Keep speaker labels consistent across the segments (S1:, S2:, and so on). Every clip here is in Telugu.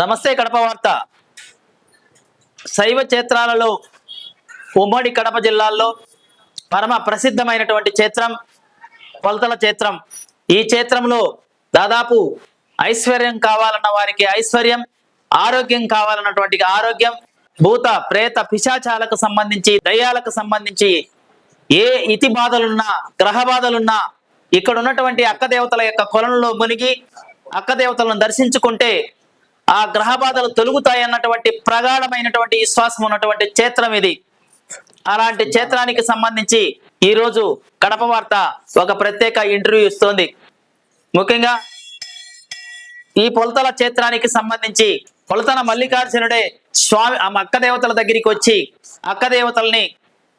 S1: నమస్తే కడప వార్త. శైవ క్షేత్రాలలో ఉమ్మడి కడప జిల్లాల్లో పరమ ప్రసిద్ధమైనటువంటి క్షేత్రం కొలతల క్షేత్రం. ఈ క్షేత్రంలో దాదాపు ఐశ్వర్యం కావాలన్న వారికి ఐశ్వర్యం ఆరోగ్యం కావాలన్నటువంటి ఆరోగ్యం భూత ప్రేత పిశాచాలకు సంబంధించి దయ్యాలకు సంబంధించి ఏ ఇతి బాధలున్నా గ్రహ బాధలున్నా ఇక్కడ ఉన్నటువంటి అక్క దేవతల యొక్క కొలంలో మునిగి అక్క దేవతలను దర్శించుకుంటే ఆ గ్రహ బాధలు తొలుగుతాయి అన్నటువంటి ప్రగాఢమైనటువంటి విశ్వాసం ఉన్నటువంటి క్షేత్రం ఇది. అలాంటి క్షేత్రానికి సంబంధించి ఈ రోజు కడప వార్త ఒక ప్రత్యేక ఇంటర్వ్యూ ఇస్తోంది. ముఖ్యంగా ఈ పొలతల క్షేత్రానికి సంబంధించి పొలతన మల్లికార్జునుడే స్వామి ఆ అక్క దేవతల దగ్గరికి వచ్చి అక్క దేవతల్ని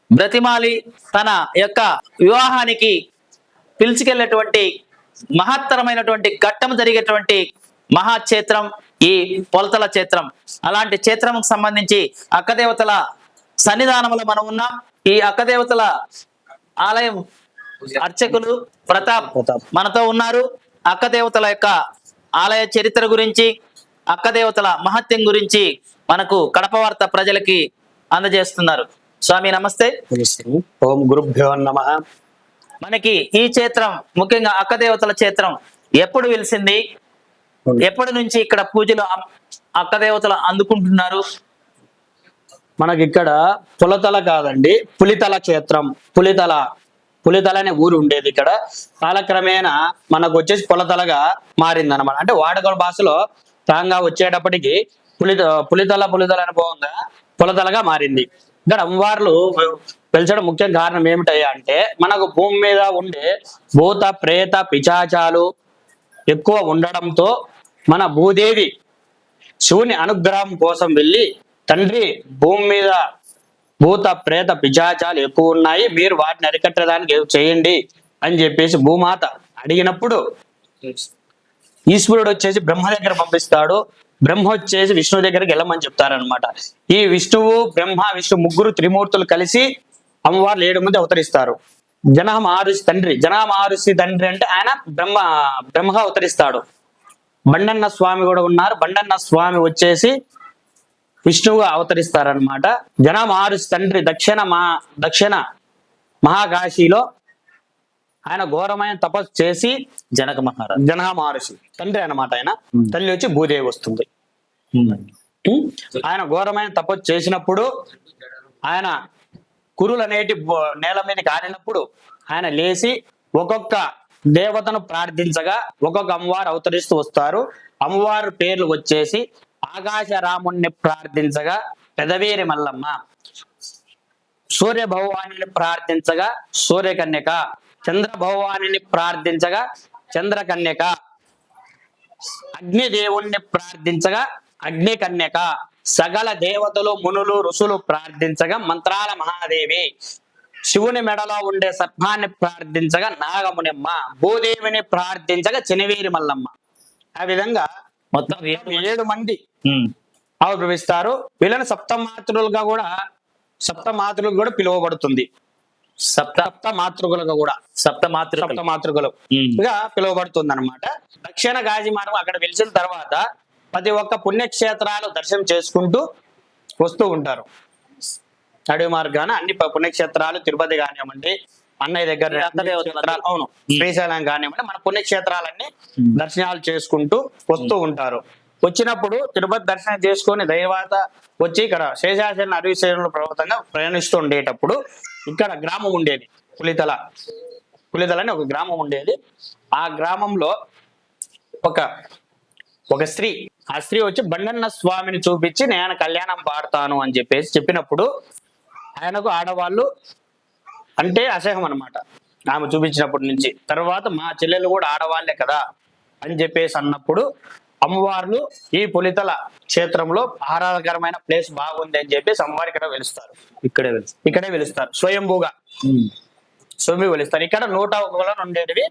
S1: బ్రతిమాలి తన యొక్క వివాహానికి పిలుచుకెళ్ళేటువంటి మహత్తరమైనటువంటి ఘట్టం జరిగేటువంటి మహాక్షేత్రం ఈ పొలతల క్షేత్రం. అలాంటి క్షేత్రంకు సంబంధించి అక్కదేవతల సన్నిధానంలో మనం ఉన్నాం. ఈ అక్కదేవతల ఆలయం అర్చకులు ప్రతాప్ మనతో ఉన్నారు. అక్కదేవతల యొక్క ఆలయ చరిత్ర గురించి అక్కదేవతల మహత్యం గురించి మనకు కడప వార్త ప్రజలకి అందజేస్తున్నారు. స్వామి నమస్తే.
S2: ఓం గురుభ్యో నమ.
S1: మనకి ఈ క్షేత్రం ముఖ్యంగా అక్కదేవతల క్షేత్రం ఎప్పుడు వెలిసింది? ఎప్పటి నుంచి ఇక్కడ పూజలు అమ్- అక్కదేవతలు అందుకుంటున్నారు?
S2: మనకి ఇక్కడ పులతల కాదండి పులితల క్షేత్రం పులితల పులితల అనే ఊరు ఉండేది ఇక్కడ. కాలక్రమేణా మనకు వచ్చేసి పులతలగా మారింది అనమాట అంటే వాడుకల భాషలో రాంగా వచ్చేటప్పటికి పులిత పులితల పులితల అనుభవంగా పులతలగా మారింది. ఇక్కడ అమ్మవార్లు పెంచడం ముఖ్య కారణం ఏమిటయ్యా అంటే మనకు భూమి మీద ఉండే భూత ప్రేత పిచాచాలు ఎక్కువ ఉండడంతో మన భూదేవి శివుని అనుగ్రహం కోసం వెళ్ళి తండ్రి భూమి మీద భూత ప్రేత పిజాచాలు ఎక్కువ ఉన్నాయి. మీరు వాటిని అరికట్టడానికి ఏదో చేయండి అని చెప్పేసి భూమాత అడిగినప్పుడు ఈశ్వరుడు వచ్చేసి బ్రహ్మ దగ్గర పంపిస్తాడు. బ్రహ్మ వచ్చేసి విష్ణు దగ్గరికి వెళ్ళమని చెప్తారనమాట ఈ విష్ణువు బ్రహ్మ విష్ణు ముగ్గురు త్రిమూర్తులు కలిసి అమ్మవారు ఏడు మంది అవతరిస్తారు. జనహ మహర్షి తండ్రి జనహ మహర్షి తండ్రి అంటే ఆయన బ్రహ్మ బ్రహ్మగా అవతరిస్తాడు. బండన్న స్వామి కూడా ఉన్నారు. బండన్న స్వామి వచ్చేసి విష్ణువుగా అవతరిస్తారనమాట జన మహర్షి తండ్రి దక్షిణ మా దక్షిణ మహాకాశీలో ఆయన ఘోరమైన తపస్సు చేసి
S1: జనక మహారాజ్
S2: జనహ మహర్షి తండ్రి అన్నమాట ఆయన. తల్లి వచ్చి భూదేవి వస్తుంది? ఆయన ఘోరమైన తపస్సు చేసినప్పుడు ఆయన కురులు అనేటి నేల మీద కారినప్పుడు ఆయన లేచి ఒక్కొక్క దేవతను ప్రార్థించగా ఒక్కొక్క అమ్మవారు అవతరిస్తూ వస్తారు. అమ్మవారు పేర్లు వచ్చేసి ఆకాశ రాముణ్ణి ప్రార్థించగా పెదవేరి మల్లమ్మ. సూర్య భగవాని ప్రార్థించగా సూర్యకన్యక. చంద్ర భగవాని ప్రార్థించగా చంద్రకన్యక. అగ్నిదేవుణ్ణి ప్రార్థించగా అగ్ని కన్యక సకల దేవతలు మునులు ఋషులు ప్రార్థించగా మంత్రాల మహాదేవి. శివుని మెడలో ఉండే సర్పాన్ని ప్రార్థించగా నాగమునిమ్మ భూదేవిని ప్రార్థించగా చెనివేరి మల్లమ్మ. ఆ విధంగా
S1: మొత్తం ఏడు
S2: మంది. ఆవిర్భవిస్తారు వీళ్ళని సప్తమాతృలుగా కూడా సప్తమాతృలుగా కూడా పిలువబడుతుంది.
S1: సప్త
S2: సప్త మాతృకులుగా కూడా.
S1: సప్త మాతృ
S2: సప్త మాతృకులు గా పిలువబడుతుంది అనమాట దక్షిణ గాజి మార్గం అక్కడ వెలిసిన తర్వాత ప్రతి ఒక్క పుణ్యక్షేత్రాలు దర్శనం చేసుకుంటూ వస్తూ ఉంటారు. అడవి మార్గాన అన్ని పుణ్యక్షేత్రాలు తిరుపతి కానివ్వండి అన్నయ్య దగ్గర అవును శ్రీశైలం కానివ్వండి మన పుణ్యక్షేత్రాలన్నీ. దర్శనాలు చేసుకుంటూ వస్తూ ఉంటారు. వచ్చినప్పుడు తిరుపతి దర్శనం చేసుకొని దైవాత వచ్చి ఇక్కడ శేషాచరణ అడవి శ్రేణుల పర్వతంగా ప్రయాణిస్తూ ఉండేటప్పుడు ఇక్కడ గ్రామం ఉండేది పులితల పులితల అని ఒక గ్రామం ఉండేది. ఆ గ్రామంలో ఒక ఒక స్త్రీ ఆ స్త్రీ వచ్చి బండన్న స్వామిని చూపించి నేను కళ్యాణం పాడతాను అని చెప్పేసి చెప్పినప్పుడు ఆయనకు ఆడవాళ్ళు అంటే అసహ్యం అనమాట ఆమె చూపించినప్పటి నుంచి. తర్వాత మా చెల్లెలు కూడా ఆడవాళ్ళే కదా అని చెప్పేసి అన్నప్పుడు అమ్మవార్లు ఈ పులితల క్షేత్రంలో ఆహ్లాదకరమైన ప్లేస్ బాగుంది అని చెప్పేసి అమ్మవారు ఇక్కడ వెలుస్తారు.
S1: ఇక్కడే
S2: ఇక్కడే వెలుస్తారు. స్వయంభూగా. స్వయంభూ వెలుస్తారు. ఇక్కడ నూట ఒక కొలను ఉండేటివి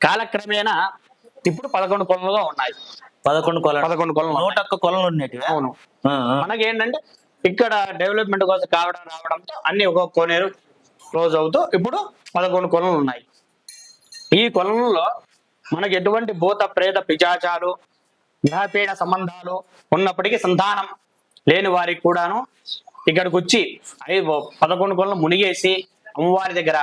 S2: కాలక్రమేణా ఇప్పుడు పదకొండు కొలలుగా ఉన్నాయి.
S1: పదకొండు కొలను
S2: పదకొండు కొలను ఉన్నాయి.
S1: నూట ఒక్క కొలను ఉన్నట్టుగా
S2: అవును. మనకి ఏంటంటే ఇక్కడ డెవలప్మెంట్ కోసం కావడం రావడంతో అన్ని ఒక్కొక్క కోనేరు క్లోజ్ అవుతూ ఇప్పుడు పదకొండు కొలలు ఉన్నాయి. ఈ కొలలలో మనకి ఎటువంటి భూత ప్రేత పిచాచాలు గ్రహపీడ సంబంధాలు ఉన్నప్పటికీ సంతానం లేని వారికి కూడాను ఇక్కడికి వచ్చి ఐదు పదకొండు కొలను మునిగేసి అమ్మవారి దగ్గర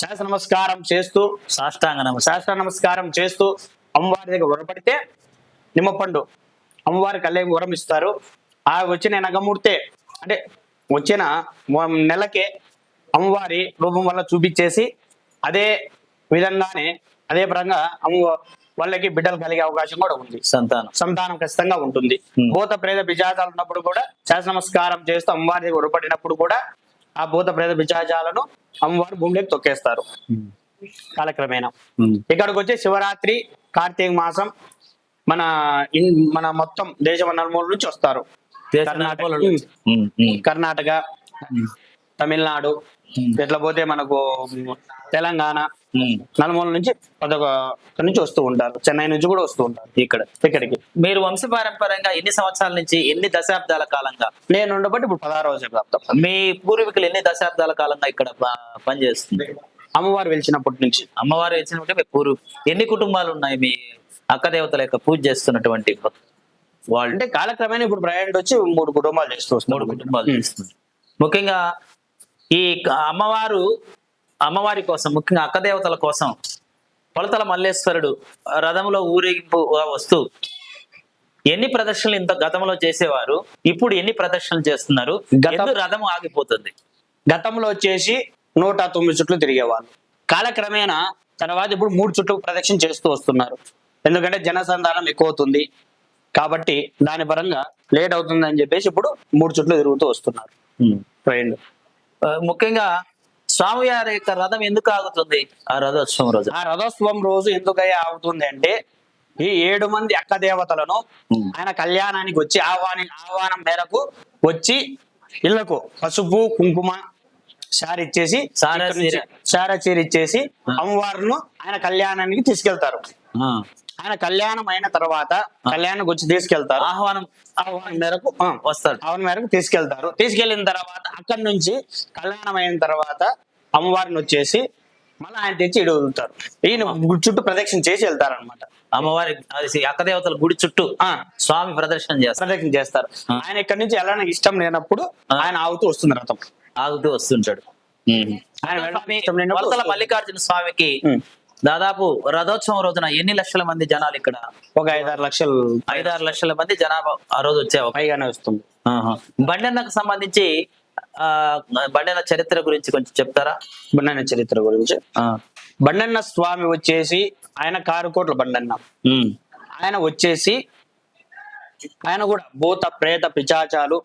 S2: శాస్త్ర నమస్కారం చేస్తూ
S1: సాష్టాంగ నమస్కారం
S2: శాస్త్ర నమస్కారం చేస్తూ అమ్మవారి దగ్గర ఉరపడితే నిమ్మపండు అమ్మవారి కళ్ళే వరం ఇస్తారు. ఆ వచ్చిన నగమూర్తే అంటే వచ్చిన నెలకే అమ్మవారి రూపం వల్ల చూపించేసి అదే విధంగానే అదే పరంగా అమ్మ వాళ్ళకి బిడ్డలు కలిగే అవకాశం కూడా ఉంది.
S1: సంతానం.
S2: సంతానం ఖచ్చితంగా ఉంటుంది. భూత ప్రేత బిజాజాలు ఉన్నప్పుడు కూడా శాస్త్ర నమస్కారం చేస్తూ అమ్మవారి ఉరపడినప్పుడు కూడా ఆ భూత ప్రేత బిజాజాలను అమ్మవారి భూమిలోకి తొక్కేస్తారు. కాలక్రమేణా. ఇక్కడికి వచ్చే శివరాత్రి కార్తీక మాసం మన మన మొత్తం దేశం నలుమూల నుంచి వస్తారు. కర్ణాటక తమిళనాడు ఇట్లా పోతే మనకు తెలంగాణ. నలుమూల నుంచి పదొక నుంచి వస్తూ ఉంటారు. చెన్నై నుంచి కూడా వస్తూ ఉంటారు
S1: ఇక్కడ
S2: ఇక్కడికి.
S1: మీరు వంశపారంపర్యంగా ఎన్ని సంవత్సరాల నుంచి ఎన్ని దశాబ్దాల కాలంగా?
S2: నేను ఉండబట్టి ఇప్పుడు పదహారవ శతాబ్దం
S1: మీ పూర్వీకులు ఎన్ని దశాబ్దాల కాలంగా ఇక్కడ పనిచేస్తుంది
S2: అమ్మవారు వెలిచినప్పటి నుంచి.
S1: అమ్మవారు మీ పూర్వ ఎన్ని కుటుంబాలు ఉన్నాయి మీ అక్క దేవతల యొక్క పూజ చేస్తున్నటువంటి వాళ్ళు
S2: అంటే కాలక్రమేణా ఇప్పుడు ప్రయాణం వచ్చి మూడు కుటుంబాలు చేస్తూ
S1: మూడు కుటుంబాలు ముఖ్యంగా ఈ అమ్మవారు అమ్మవారి కోసం ముఖ్యంగా అక్క దేవతల కోసం కొలతల మల్లేశ్వరుడు రథంలో ఊరేగింపు వస్తూ ఎన్ని ప్రదర్శనలు ఇంత గతంలో చేసేవారు ఇప్పుడు ఎన్ని ప్రదర్శనలు చేస్తున్నారు రథం ఆగిపోతుంది?
S2: గతంలో వచ్చేసి నూట తొమ్మిది చుట్లు తిరిగేవాళ్ళు. కాలక్రమేణా తర్వాత ఇప్పుడు మూడు చుట్లు ప్రదక్షిణ చేస్తూ వస్తున్నారు. ఎందుకంటే జనసంధానం ఎక్కువ అవుతుంది. కాబట్టి దాని పరంగా లేట్ అవుతుంది అని చెప్పేసి ఇప్పుడు మూడు చుట్లు తిరుగుతూ వస్తున్నారు. ట్రైన్
S1: ముఖ్యంగా స్వామివారి యొక్క రథం ఎందుకు ఆగుతుంది? ఆ రథోత్సవం రోజు.
S2: ఆ రథోత్సవం రోజు ఎందుకయ్యా ఆగుతుంది అంటే ఈ ఏడు మంది అక్క దేవతలను. ఆయన కళ్యాణానికి వచ్చి ఆహ్వాని ఆహ్వానం మేరకు వచ్చి ఇళ్ళకు పసుపు కుంకుమ సారి ఇచ్చేసి
S1: సారా చీర.
S2: ఇచ్చేసి అమ్మవారిను ఆయన కళ్యాణానికి తీసుకెళ్తారు. ఆయన కళ్యాణం అయిన తర్వాత కళ్యాణానికి వచ్చి తీసుకెళ్తారు.
S1: ఆహ్వానం
S2: ఆహ్వానం మేరకు ఆ,
S1: వస్తాడు.
S2: ఆహ్వానం మేరకు తీసుకెళ్తారు. తీసుకెళ్ళిన తర్వాత అక్కడి నుంచి కళ్యాణం అయిన తర్వాత అమ్మవారిని వచ్చేసి మళ్ళీ ఆయన తెచ్చి ఇడు వదులుతారు. ఈయన గుడి చుట్టూ ప్రదక్షిణ చేసి వెళ్తారు అనమాట
S1: అమ్మవారి అది అక్క దేవతల గుడి చుట్టూ స్వామి ప్రదర్శన చేస్తారు.
S2: ప్రదక్షిణ చేస్తారు. ఆయన ఇక్కడి నుంచి వెళ్ళడానికి ఇష్టం లేనప్పుడు. ఆయన ఆగుతూ వస్తుంది రథం.
S1: ఆగుతూ వస్తుంటాడు.
S2: ఆయన.
S1: మల్లికార్జున స్వామికి. దాదాపు రథోత్సవం రోజున ఎన్ని లక్షల మంది జనాలు ఇక్కడ
S2: ఒక ఐదారు లక్షలు
S1: ఐదారు లక్షల మంది జనాభా ఆ రోజు వచ్చే.
S2: పైగానే వస్తుంది.
S1: బండన్నకు సంబంధించి ఆ బండన్న చరిత్ర గురించి కొంచెం చెప్తారా
S2: బండన్న చరిత్ర గురించి. బండన్న స్వామి వచ్చేసి ఆయన కారుకోట్ల బండన్న. ఆయన వచ్చేసి ఆయన కూడా భూత ప్రేత పిచాచాలు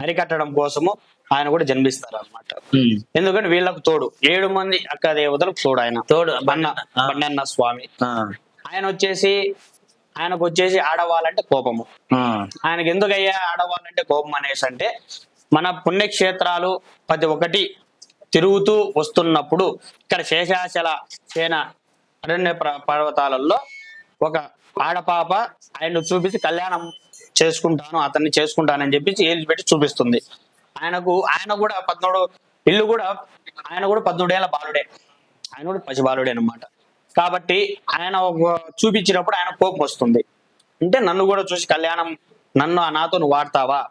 S2: అరికట్టడం కోసము ఆయన కూడా జన్మిస్తారు అన్నమాట
S1: ఉమ్.
S2: ఎందుకంటే వీళ్ళకు తోడు ఏడు మంది అక్క దేవతలకు తోడు ఆయన
S1: తోడు
S2: బండ
S1: ఆ.
S2: బండన్న స్వామి. ఆయన వచ్చేసి ఆయనకు వచ్చేసి ఆడవాళ్ళంటే కోపము. ఆయనకి ఎందుకయ్యా ఆడవాళ్ళంటే కోపం అనేసి అంటే మన పుణ్యక్షేత్రాలు ప్రతి ఒక్కటి తిరుగుతూ వస్తున్నప్పుడు ఇక్కడ శేషాచల సేన అరణ్య ప్ర- పర్వతాలలో ఒక ఆడపాప ఆయన చూపించి కళ్యాణం చేసుకుంటాను అతన్ని చేసుకుంటానని చెప్పి ఏళ్ళు పెట్టి చూపిస్తుంది ఆయనకు ఆయన కూడా పద్మూడు ఇల్లు కూడా ఆయన కూడా పద్మూడేళ్ళ బాలుడే. ఆయన కూడా పసి బాలుడే అనమాట కాబట్టి ఆయన చూపించినప్పుడు ఆయన కోపం వస్తుంది. అంటే నన్ను కూడా చూసి కళ్యాణం నన్ను నాతో నువ్వు వాడతావా?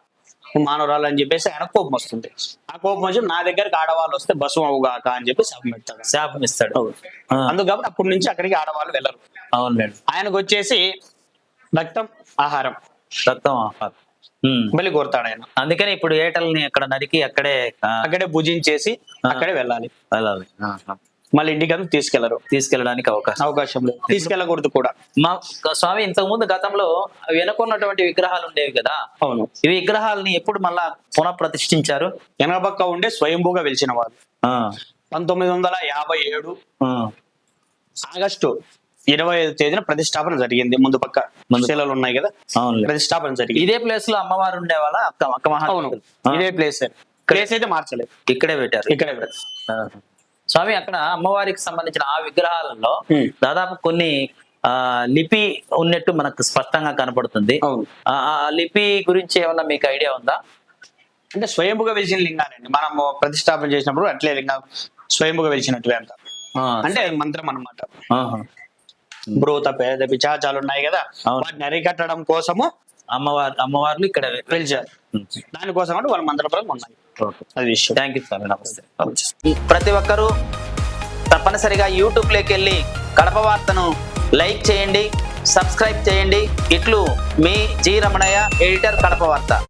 S2: మానవరాలు అని చెప్పేసి ఆయన కోపం వస్తుంది. ఆ కోపం వచ్చి నా దగ్గరికి ఆడవాళ్ళు వస్తే బస్సు అవుగాక అని చెప్పి శాపం పెడతాడు.
S1: శాపం ఇస్తాడు. ఆ.
S2: అందుకు కాబట్టి అప్పటి నుంచి అక్కడికి ఆడవాళ్ళు వెళ్ళరు.
S1: అవునులేండి
S2: ఆయనకు వచ్చేసి రక్తం ఆహారం.
S1: రక్తం ఆహారం.
S2: బలి కోరుతాడు ఆయన.
S1: అందుకని ఇప్పుడు ఏటల్ని అక్కడ నరికి అక్కడే
S2: అక్కడే భుజించేసి అక్కడే వెళ్ళాలి.
S1: వెళ్ళాలి.
S2: మళ్ళీ ఇంటికి అంతా తీసుకెళ్ళరు.
S1: తీసుకెళ్ళడానికి అవకాశం.
S2: అవకాశం లేదు. తీసుకెళ్ళకూడదు కూడా.
S1: మా స్వామి ఇంతకు ముందు గతంలో వెనుకున్నటువంటి విగ్రహాలు ఉండేవి కదా?
S2: అవును.
S1: ఈ విగ్రహాలని ఎప్పుడు మళ్ళా పునఃప్రతిష్ఠించారు?
S2: వెనకపక్క ఉండే స్వయంభూగా వెలిచిన వారు
S1: ఆ,
S2: పంతొమ్మిది వందల యాభై ఏడు ఆగస్టు ఇరవై ఐదు తేదీన ప్రతిష్టాపన జరిగింది. ముందు పక్క శిలలు ఉన్నాయి కదా? ప్రతిష్టాపన జరిగింది.
S1: ఇదే ప్లేస్లో అమ్మవారు ఉండేవాళ్ళ అక్క అక్క మహాదేవి
S2: ఇదే ప్లేస్ ప్లేస్ అయితే మార్చలేదు.
S1: ఇక్కడే పెట్టారు.
S2: ఇక్కడే
S1: ఆ. స్వామి అక్కడ అమ్మవారికి సంబంధించిన ఆ విగ్రహాలలో. దాదాపు కొన్ని ఆ లిపి ఉన్నట్టు మనకు స్పష్టంగా కనపడుతుంది. ఆ లిపి గురించి ఏమన్నా మీకు ఐడియా ఉందా?
S2: అంటే స్వయంభుగా వెలిచిన లింగాలండి. మనము ప్రతిష్టాపన చేసినప్పుడు అట్లే లింగం స్వయంభుగా వెలిచినట్టువే అంట అంటే మంత్రం అన్నమాట.
S1: ఆహా.
S2: బ్రూత పేద పిచాచాలు ఉన్నాయి కదా. వాటిని అరికట్టడం కోసము
S1: అమ్మవారు అమ్మవార్లు ఇక్కడ
S2: పిలిచారు. దానికోసం అంటే వాళ్ళ మంత్రపరం ఉన్నాయి. అది విషయం.
S1: థ్యాంక్ యూ సార్ నమస్తే. ప్రతి ఒక్కరూ తప్పనిసరిగా యూట్యూబ్లోకి వెళ్ళి కడప వార్తను లైక్ చేయండి సబ్స్క్రైబ్ చేయండి. ఇట్లు మీ జి రమణయ్య ఎడిటర్ కడప వార్త.